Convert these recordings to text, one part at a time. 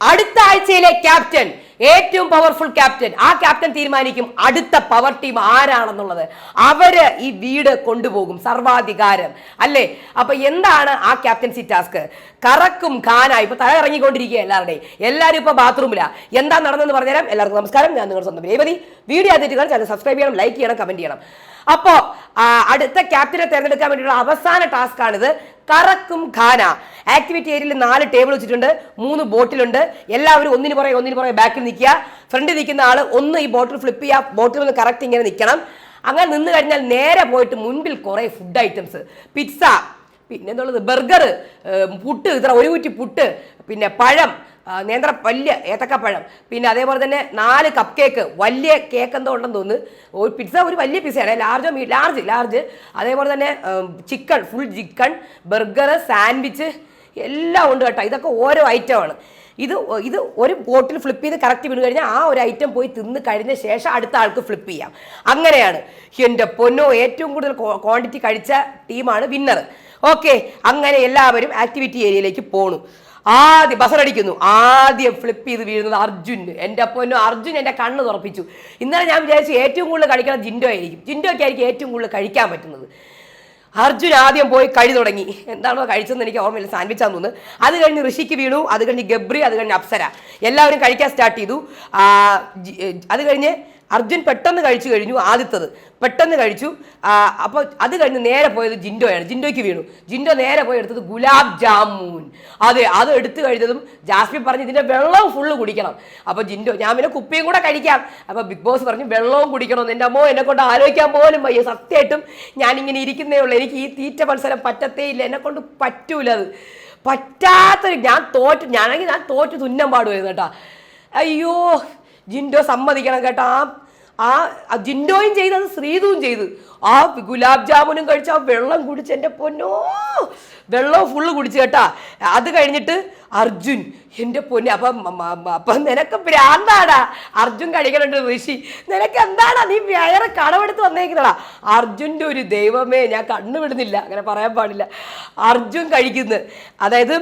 അടുത്ത ആഴ്ചയിലെ ക്യാപ്റ്റൻ ഏറ്റവും പവർഫുൾ ക്യാപ്റ്റൻ. ആ ക്യാപ്റ്റൻ തീരുമാനിക്കും അടുത്ത പവർ ടീം ആരാണെന്നുള്ളത്. അവർ ഈ വീട് കൊണ്ടുപോകും സർവാധികാരം. അല്ലേ? അപ്പൊ എന്താണ് ആ ക്യാപ്റ്റൻസി ടാസ്ക്? കറക്കും ഖാനായി. ഇപ്പൊ തല ഇറങ്ങിക്കൊണ്ടിരിക്കുക എല്ലാവരുടെയും. എല്ലാവരും ഇപ്പൊ ബാത്റൂമിലാ. എന്താ നടന്നെന്ന് പറഞ്ഞുതരാം. എല്ലാവർക്കും നമസ്കാരം. ഞാൻ നിങ്ങളുടെ സ്വന്തം രേവതി. വീഡിയോ ആദ്യമായിട്ട് ചാനൽ സബ്സ്ക്രൈബ് ചെയ്യണം ലൈക്ക് ചെയ്യണം കമന്റ് ചെയ്യണം. അപ്പോ അടുത്ത ക്യാപ്റ്റനെ തിരഞ്ഞെടുക്കാൻ വേണ്ടിയുള്ള അവസാന ടാസ്ക് ആണിത് കറക്കും ഖാന. ആക്ടിവിറ്റി ഏരിയയിൽ നാല് ടേബിൾ വെച്ചിട്ടുണ്ട്. മൂന്ന് ബോട്ടിലുണ്ട് എല്ലാവരും ഒന്നിന് പുറകെ ഒന്നിന് പുറകെ ബാക്കിൽ നിൽക്കുക. ഫ്രണ്ടിൽ നിൽക്കുന്ന ആൾ ഒന്ന് ഈ ബോട്ടിൽ ഫ്ലിപ്പ് ചെയ്യുക. ബോട്ടിൽ ഒന്ന് കറക്റ്റ് ഇങ്ങനെ നിൽക്കണം. അങ്ങനെ നിന്ന് കഴിഞ്ഞാൽ നേരെ പോയിട്ട് മുൻപിൽ കുറേ ഫുഡ് ഐറ്റംസ് പിസ്സ പിന്നെ എന്നുള്ളത് ബർഗർ പുട്ട് ഇത്ര ഒരു കുറ്റി പുട്ട് പിന്നെ പഴം നേന്ത്ര വലിയ ഏത്തക്കപ്പഴം. പിന്നെ അതേപോലെ തന്നെ നാല് കപ്പ് കേക്ക് വലിയ കേക്ക് എന്തോ ഉണ്ടെന്ന് തോന്നുന്നു. ഒരു പിസ്സ ഒരു വലിയ പിസ്സയാണ് ലാർജോ മീ ലാർജ് ലാർജ് അതേപോലെ തന്നെ chicken full chicken burger sandwich എല്ലാം ഉണ്ട് കേട്ടോ. ഇതൊക്കെ ഓരോ ഐറ്റമാണ് ഇത് ഇത് ഒരു ബോട്ടിൽ ഫ്ലിപ്പ് ചെയ്ത് കറക്റ്റ് വീണ് കഴിഞ്ഞാൽ ആ ഒരു ഐറ്റം പോയി തിന്ന് കഴിഞ്ഞ ശേഷം അടുത്ത ആൾക്ക് ഫ്ലിപ്പ് ചെയ്യാം. അങ്ങനെയാണ്. എന്റെ പൊന്നോ ഏറ്റവും കൂടുതൽ ക്വാണ്ടിറ്റി കഴിച്ച ടീമാണ് വിന്നർ ഓക്കെ അങ്ങനെ എല്ലാവരും ആക്ടിവിറ്റി ഏരിയയിലേക്ക് പോണു. ആദ്യം ബസറടിക്കുന്നു. ആദ്യം ഫ്ലിപ്പ് ചെയ്ത് വീഴുന്നത് അർജുൻ. എന്റെ പൊന്നോ അർജുൻ എന്റെ കണ്ണ് തുറപ്പിച്ചു. ഇന്നലെ ഞാൻ വിചാരിച്ചു ഏറ്റവും കൂടുതൽ കഴിക്കണം ജിൻഡോ ആയിരിക്കും. ജിൻഡോയ്ക്ക് ആയിരിക്കും ഏറ്റവും കൂടുതൽ കഴിക്കാൻ പറ്റുന്നത്. അർജുൻ ആദ്യം പോയി കഴി തുടങ്ങി. എന്താണോ കഴിച്ചതെന്ന് എനിക്ക് ഓർമ്മയില്ല സാൻവിച്ചാന്ന് തോന്നുന്നു. അത് കഴിഞ്ഞ് ഋഷിക്ക് വീണു അത് കഴിഞ്ഞ് ഗബ്രി അത് കഴിഞ്ഞ് അപ്സര. എല്ലാവരും കഴിക്കാൻ സ്റ്റാർട്ട് ചെയ്തു. അത് കഴിഞ്ഞ് അർജുൻ പെട്ടെന്ന് കഴിച്ചു കഴിഞ്ഞു ആദ്യത്തത്. പെട്ടെന്ന് കഴിച്ചു. അപ്പോൾ അത് കഴിഞ്ഞ് നേരെ പോയത് ജിൻഡോയാണ്. ജിൻഡോയ്ക്ക് വീണു. ജിൻഡോ നേരെ പോയി എടുത്തത് ഗുലാബ് ജാമൂൻ. അതെ അത് എടുത്തു കഴിഞ്ഞതും ജാസ്മിൻ പറഞ്ഞു ഇതിന്റെ വെള്ളവും ഫുള്ള് കുടിക്കണം. അപ്പോൾ ജിൻഡോ ഞാൻ പിന്നെ കുപ്പിയും കൂടെ കഴിക്കാം. അപ്പോൾ ബിഗ് ബോസ് പറഞ്ഞു വെള്ളവും കുടിക്കണം. എന്റെ അമ്മോ എന്നെ കൊണ്ട് ആലോചിക്കാൻ പോലും വയ്യ. സത്യമായിട്ടും ഞാനിങ്ങനെ ഇരിക്കുന്നേ ഉള്ളൂ. എനിക്ക് ഈ തീറ്റ മത്സരം പറ്റത്തേ ഇല്ല. എന്നെ കൊണ്ട് പറ്റൂല അത്. പറ്റാത്തൊരു ഞാൻ തോറ്റ് ഞാനാണെങ്കിൽ ഞാൻ തോറ്റ് തുന്നം പാടുമായിരുന്നു കേട്ടോ. അയ്യോ ജിൻഡോ സമ്മതിക്കണം കേട്ടോ. ആ ആ ജിൻഡോയും ചെയ്ത് അത് ശ്രീതുവും ചെയ്ത്. ആ ഗുലാബ് ജാമുനും കഴിച്ച് ആ വെള്ളം കുടിച്ച് എന്റെ പൊന്നോ വെള്ളം ഫുള്ള് കുടിച്ച് കേട്ടാ. അത് കഴിഞ്ഞിട്ട് അർജുൻ എന്റെ പൊന്നെ അപ്പം അപ്പം നിനക്ക് ഭ്രാന്താടാ. അർജുൻ കഴിക്കണുണ്ട് ഋഷി. നിനക്ക് എന്താടാ നീ വേറെ കടമെടുത്ത് വന്നേക്കുന്നടാ? അർജുന്റെ ഒരു ദൈവമേ ഞാൻ കണ്ണുവിടുന്നില്ല അങ്ങനെ പറയാൻ പാടില്ല. അർജുൻ കഴിക്കുന്നു. അതായത്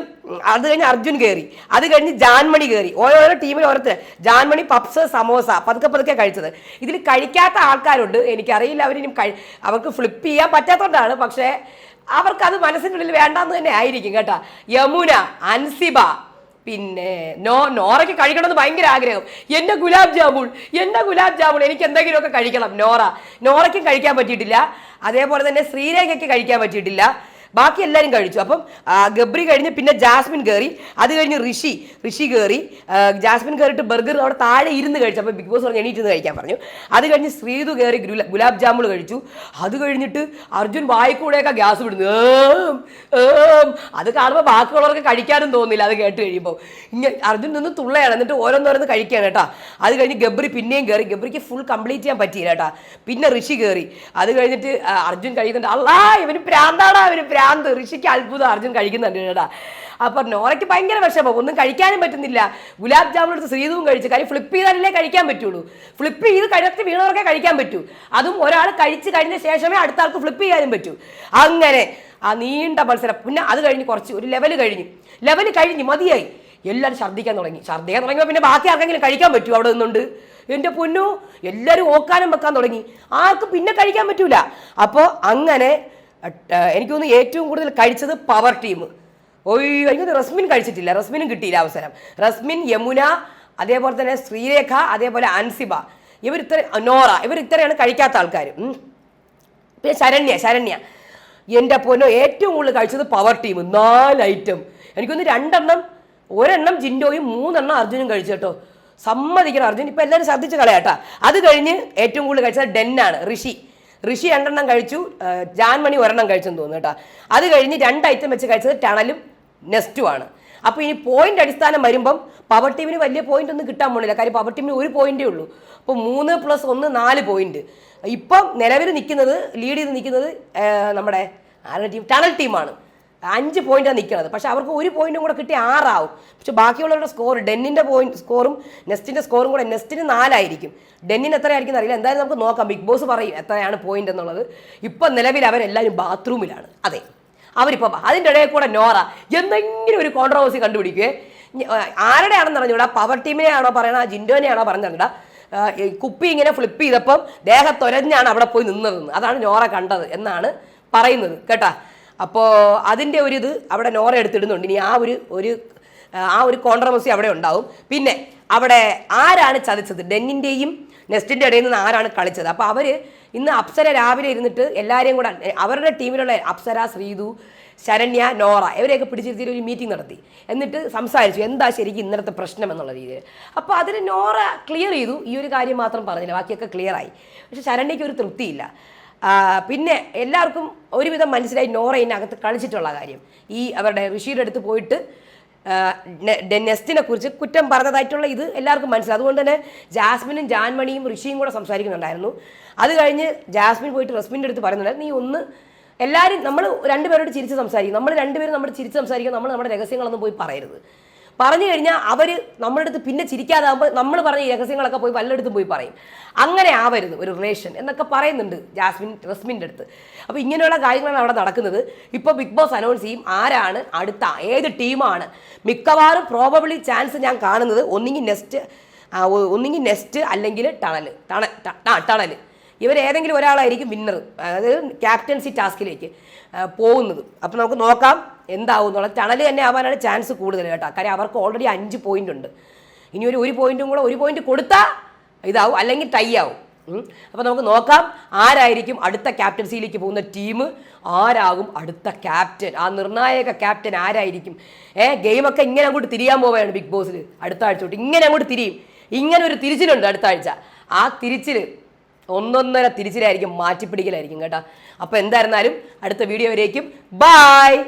അത് കഴിഞ്ഞ് അർജുൻ കയറി. അത് കഴിഞ്ഞ് ജാൻമണി കയറി. ഓരോരോ ടീമിൽ ഓരോരുത്തർ ജാൻമണി പപ്സ് സമോസ പതുക്കെ പതുക്കെ കഴിച്ചത്. ഇതിൽ കഴിക്കാത്ത ആൾക്കാരുണ്ട്. എനിക്കറിയില്ല അവരിനും കഴി അവർക്ക് ഫ്ലിപ്പ് ചെയ്യാൻ പറ്റാത്തതുകൊണ്ടാണ് പക്ഷേ അവർക്കത് മനസ്സിനുള്ളിൽ വേണ്ടാന്ന് തന്നെ ആയിരിക്കും കേട്ടോ. യമുന അൻസിബ പിന്നെ നോ നോറയ്ക്ക് കഴിക്കണമെന്ന് ഭയങ്കര ആഗ്രഹം. എന്റെ ഗുലാബ് ജാമുൻ എന്റെ ഗുലാബ് ജാമുൻ എനിക്ക് എന്തെങ്കിലുമൊക്കെ കഴിക്കണം നോറ. നോറയ്ക്കും കഴിക്കാൻ പറ്റിയിട്ടില്ല. അതേപോലെ തന്നെ ശ്രീരേഖയ്ക്ക് കഴിക്കാൻ പറ്റിയിട്ടില്ല. ബാക്കി എല്ലാവരും കഴിച്ചു. അപ്പം ഗബ്രി കഴിഞ്ഞ് പിന്നെ ജാസ്മിൻ കയറി അത് കഴിഞ്ഞ് ഋഷി. ഋഷി കയറി ജാസ്മിൻ കയറിയിട്ട് ബർഗർ അവിടെ താഴെ ഇരുന്ന് കഴിച്ചു. അപ്പം ബിഗ് ബോസ് പറഞ്ഞ് എണീറ്റ് കഴിക്കാൻ പറഞ്ഞു. അത് കഴിഞ്ഞ് ശ്രീതു കയറി ഗുലാബ് ജാമുൾ കഴിച്ചു. അത് കഴിഞ്ഞിട്ട് അർജുൻ വായിക്കൂടെയൊക്കെ ഗ്യാസ് വിടുന്നു. അത് കാണുമ്പോൾ ബാക്കിയുള്ളവർക്ക് കഴിക്കാനും തോന്നില്ല അത് കേട്ട് കഴിയുമ്പോൾ ഇങ്ങനെ അർജുൻ നിന്ന് തുള്ളയാണ്. എന്നിട്ട് ഓരോന്നോരോന്ന് കഴിക്കുകയാണ് കേട്ടോ. അത് കഴിഞ്ഞ് ഗബ്രി പിന്നെയും കയറി ഗബ്രിക്ക് ഫുൾ കംപ്ലീറ്റ് ചെയ്യാൻ പറ്റിയില്ല കേട്ടോ. പിന്നെ ഋഷി കയറി അത് കഴിഞ്ഞിട്ട് അർജുൻ കഴിക്കുന്നുണ്ട്. അല്ലാ ഇവന് പ്രാന്താടാ ഇവന് പ്രാന്ത് ഋഷിക്ക് അത്ഭുതം അർജുൻ കഴിക്കുന്നുണ്ട് കേട്ടാ. അപ്പൊ നോറയ്ക്ക് ഭയങ്കര വിഷമം. ഒന്നും കഴിക്കാനും പറ്റുന്നില്ല. ഗുലാബ് ജാമുൻ എടുത്ത് ശ്രീതുവും കഴിച്ചു. കാര്യം ഫ്ലിപ്പ് ചെയ്താലല്ലേ കഴിക്കാൻ പറ്റുള്ളൂ. ഫ്ലിപ്പ് ചെയ്ത് കഴുത്തി വീണവർക്കേ കഴിക്കാൻ പറ്റൂ. അതും ഒരാൾ കഴിച്ച് കഴിഞ്ഞ ശേഷമേ അടുത്ത ആൾക്ക് ഫ്ലിപ്പ് ചെയ്യാനും പറ്റൂ. അങ്ങനെ ആ നീണ്ട മത്സരം. പിന്നെ അത് കഴിഞ്ഞ് കുറച്ച് ഒരു ലെവൽ കഴിഞ്ഞു. ലെവൽ കഴിഞ്ഞ് മതിയായി. എല്ലാവരും ഛർദ്ദിക്കാൻ തുടങ്ങി. ഛർദ്ദിക്കാൻ തുടങ്ങിയപ്പോൾ പിന്നെ ബാക്കി ആർക്കെങ്കിലും കഴിക്കാൻ പറ്റുമോ അവിടെ നിന്നുണ്ട്? എന്റെ പൊന്നു എല്ലാവരും ഓക്കാനും വെക്കാൻ തുടങ്ങി. ആർക്കും പിന്നെ കഴിക്കാൻ പറ്റൂല. അപ്പോൾ അങ്ങനെ എനിക്ക് തോന്നുന്നു ഏറ്റവും കൂടുതൽ കഴിച്ചത് പവർ ടീം ഓയ് എനിക്ക് റസ്മിൻ കഴിച്ചിട്ടില്ല. റസ്മിനും കിട്ടിയില്ല അവസരം. റസ്മിൻ യമുന അതേപോലെ തന്നെ ശ്രീരേഖ അതേപോലെ അൻസിബ. ഇവർ ഇത്ര നോറ. ഇവർ ഇത്രയാണ് കഴിക്കാത്ത ആൾക്കാർ പിന്നെ ശരണ്യ ശരണ്യ. എന്റെ പൊന്നോ ഏറ്റവും കൂടുതൽ കഴിച്ചത് പവർ ടീം നാല് ഐറ്റം എനിക്കൊന്ന് രണ്ടെണ്ണം ഒരെണ്ണം ജിൻഡോയും മൂന്നെണ്ണം അർജുനും കഴിച്ചു കേട്ടോ. സമ്മതിക്കണം അർജുൻ. ഇപ്പം എല്ലാവരും ശ്രദ്ധിച്ച് കളയാട്ടാ അത് കഴിഞ്ഞ് ഏറ്റവും കൂടുതൽ കഴിച്ചത് ഡെന്നാണ് ഋഷി. ഋഷി രണ്ടെണ്ണം കഴിച്ചു ജാൻമണി ഒരെണ്ണം കഴിച്ചെന്ന് തോന്നുന്നു കേട്ടോ. അത് കഴിഞ്ഞ് രണ്ട് ഐറ്റം വെച്ച് കഴിച്ചത് ടണലും നെസ്റ്റുമാണ് അപ്പോൾ ഇനി പോയിന്റ് അടിസ്ഥാനം വരുമ്പം പവർ ടീമിന് വലിയ പോയിന്റ് ഒന്നും കിട്ടാൻ പോണില്ല. കാര്യം പവർ ടീമിന് ഒരു പോയിന്റേ ഉള്ളൂ. അപ്പോൾ മൂന്ന് പ്ലസ് ഒന്ന് നാല് പോയിന്റ് ഇപ്പം നിലവിൽ നിൽക്കുന്നത് ലീഡ് ചെയ്ത് നിൽക്കുന്നത് നമ്മുടെ ആരുടെ ടീം ടണൽ ടീമാണ് അഞ്ച് പോയിന്റാണ് നിൽക്കുന്നത് പക്ഷെ അവർക്ക് ഒരു പോയിന്റും കൂടെ കിട്ടി ആറാവും. പക്ഷെ ബാക്കിയുള്ളവരുടെ സ്കോർ ഡെന്നിന്റെ പോയിന്റ് സ്കോറും നെസ്റ്റിന്റെ സ്കോറും കൂടെ നെസ്റ്റിന് നാലായിരിക്കും. ഡെന്നിന് എത്രയായിരിക്കും അറിയില്ല. എന്തായാലും നമുക്ക് നോക്കാം. ബിഗ് ബോസ് പറയും എത്രയാണ് പോയിന്റ് എന്നുള്ളത്. ഇപ്പം നിലവിൽ അവരെല്ലാവരും ബാത്റൂമിലാണ് അതെ. അവരിപ്പം അതിന്റെ ഇടയിൽ കൂടെ നോറ. എന്തെങ്കിലും ഒരു കോൺട്രവേഴ്സി കണ്ടുപിടിക്കുകയെ ആരുടെയാണെന്ന് അറിഞ്ഞൂടാ? പവർ ടീമിനെയാണോ പറയണ ജിൻഡോനെയാണോ ആണോ ആ, കുപ്പി ഇങ്ങനെ ഫ്ലിപ്പ് ചെയ്തപ്പം ദേഹത്തൊരഞ്ഞാണ് അവിടെ പോയി നിന്നതെന്ന് അതാണ് നോറ കണ്ടത് എന്നാണ് പറയുന്നത്. കേട്ടാ? അപ്പോൾ അതിന്റെ ഒരു ഇത് അവിടെ നോറ എടുത്തിടുന്നുണ്ട്. ഇനി ആ ഒരു ഒരു ആ ഒരു കോൺട്രവേഴ്സി അവിടെ ഉണ്ടാവും. പിന്നെ അവിടെ ആരാണ് ചതിച്ചത്? ഡെന്നിന്റെയും നെസ്റ്റിന്റെ ഇടയിൽ നിന്ന് ആരാണ് കളിച്ചത്? അപ്പോൾ അവർ ഇന്ന് അപ്സര രാവിലെ ഇരുന്നിട്ട് എല്ലാവരെയും കൂടെ അവരുടെ ടീമിലുള്ള അപ്സര ശ്രീതു ശരണ്യ നോറ ഇവരെയൊക്കെ പിടിച്ചിരുത്തിയിട്ട് ഒരു മീറ്റിംഗ് നടത്തി. എന്നിട്ട് സംസാരിച്ചു എന്താ ശരിക്കും ഇന്നലത്തെ പ്രശ്നം എന്നുള്ള രീതിയിൽ. അപ്പോൾ അതിന് നോറ ക്ലിയർ ചെയ്തു. ഈ ഒരു കാര്യം മാത്രം പറഞ്ഞില്ല. ബാക്കിയൊക്കെ ക്ലിയറായി പക്ഷെ ശരണ്യയ്ക്ക് ഒരു തൃപ്തിയില്ല. പിന്നെ എല്ലാവർക്കും ഒരുവിധം മനസ്സിലായി നോറയിനകത്ത് കളിച്ചിട്ടുള്ള കാര്യം. ഈ അവരുടെ ഋഷിയുടെ അടുത്ത് പോയിട്ട് നെസ്റ്റിനെ കുറിച്ച് കുറ്റം പറഞ്ഞതായിട്ടുള്ള ഇത് എല്ലാവർക്കും മനസ്സിലായി. അതുകൊണ്ട് തന്നെ ജാസ്മിനും ജാൻമണിയും ഋഷിയും കൂടെ സംസാരിക്കുന്നുണ്ടായിരുന്നു. അത് കഴിഞ്ഞ് ജാസ്മിൻ പോയിട്ട് റസ്മിന്റെ അടുത്ത് പറയുന്നുണ്ട് നീ ഒന്ന് എല്ലാവരും നമ്മൾ രണ്ടുപേരോട് ചിരിച്ച് സംസാരിക്കും. നമ്മൾ രണ്ടുപേരും നമ്മൾ ചിരിച്ച് സംസാരിക്കുക നമ്മൾ നമ്മുടെ രഹസ്യങ്ങളൊന്നും പോയി പറയരുത്. പറഞ്ഞു കഴിഞ്ഞാൽ അവർ നമ്മളുടെ അടുത്ത് പിന്നെ ചിരിക്കാതാകുമ്പോൾ നമ്മൾ പറഞ്ഞ ഈ രഹസ്യങ്ങളൊക്കെ പോയി വല്ലയിടത്തും പോയി പറയും. അങ്ങനെ ആവരുത് ഒരു റിലേഷൻ എന്നൊക്കെ പറയുന്നുണ്ട് ജാസ്മിൻ റസ്മിന്റെ അടുത്ത്. അപ്പോൾ ഇങ്ങനെയുള്ള കാര്യങ്ങളാണ് അവിടെ നടക്കുന്നത്. ഇപ്പോൾ ബിഗ് ബോസ് അനൗൺസ് ചെയ്യും ആരാണ് അടുത്ത ഏത് ടീമാണ് മിക്കവാറും പ്രോബബിളി ചാൻസ് ഞാൻ കാണുന്നത് ഒന്നുകിൽ നെസ്റ്റ് ഒന്നുകിൽ നെസ്റ്റ് അല്ലെങ്കിൽ ടണൽ ടണ ടണൽ ഇവർ ഏതെങ്കിലും ഒരാളായിരിക്കും വിന്നർ അതായത് ക്യാപ്റ്റൻസി ടാസ്കിലേക്ക് പോകുന്നത്. അപ്പോൾ നമുക്ക് നോക്കാം എന്താവും എന്നുള്ളത് ടണൽ തന്നെ ആവാനാണ് ചാൻസ് കൂടുതൽ കേട്ടോ. കാര്യം അവർക്ക് ഓൾറെഡി അഞ്ച് പോയിന്റ് ഉണ്ട്. ഇനി ഒരു ഒരു പോയിന്റും കൂടെ ഒരു പോയിന്റ് കൊടുത്താൽ ഇതാവും. അല്ലെങ്കിൽ ടൈ ആവും. അപ്പോൾ നമുക്ക് നോക്കാം ആരായിരിക്കും അടുത്ത ക്യാപ്റ്റൻസിയിലേക്ക് പോകുന്ന ടീം ആരാകും അടുത്ത ക്യാപ്റ്റൻ ആ നിർണായക ക്യാപ്റ്റൻ ആരായിരിക്കും? ഏ ഗെയിമൊക്കെ ഇങ്ങനെ അങ്ങോട്ട് തിരിയാൻ പോവുകയാണ് ബിഗ് ബോസിൽ അടുത്ത ആഴ്ച തൊട്ട് ഇങ്ങനെ അങ്ങോട്ട് തിരിയും. ഇങ്ങനെ ഒരു തിരിച്ചിലുണ്ട് അടുത്ത ആഴ്ച. ആ തിരിച്ചിൽ ഒന്നൊന്നര തിരിച്ചിലായിരിക്കും മാറ്റിപ്പിടിക്കലായിരിക്കും കേട്ടോ. അപ്പോൾ എന്തായിരുന്നാലും അടുത്ത വീഡിയോ വരേക്കും. ബായ്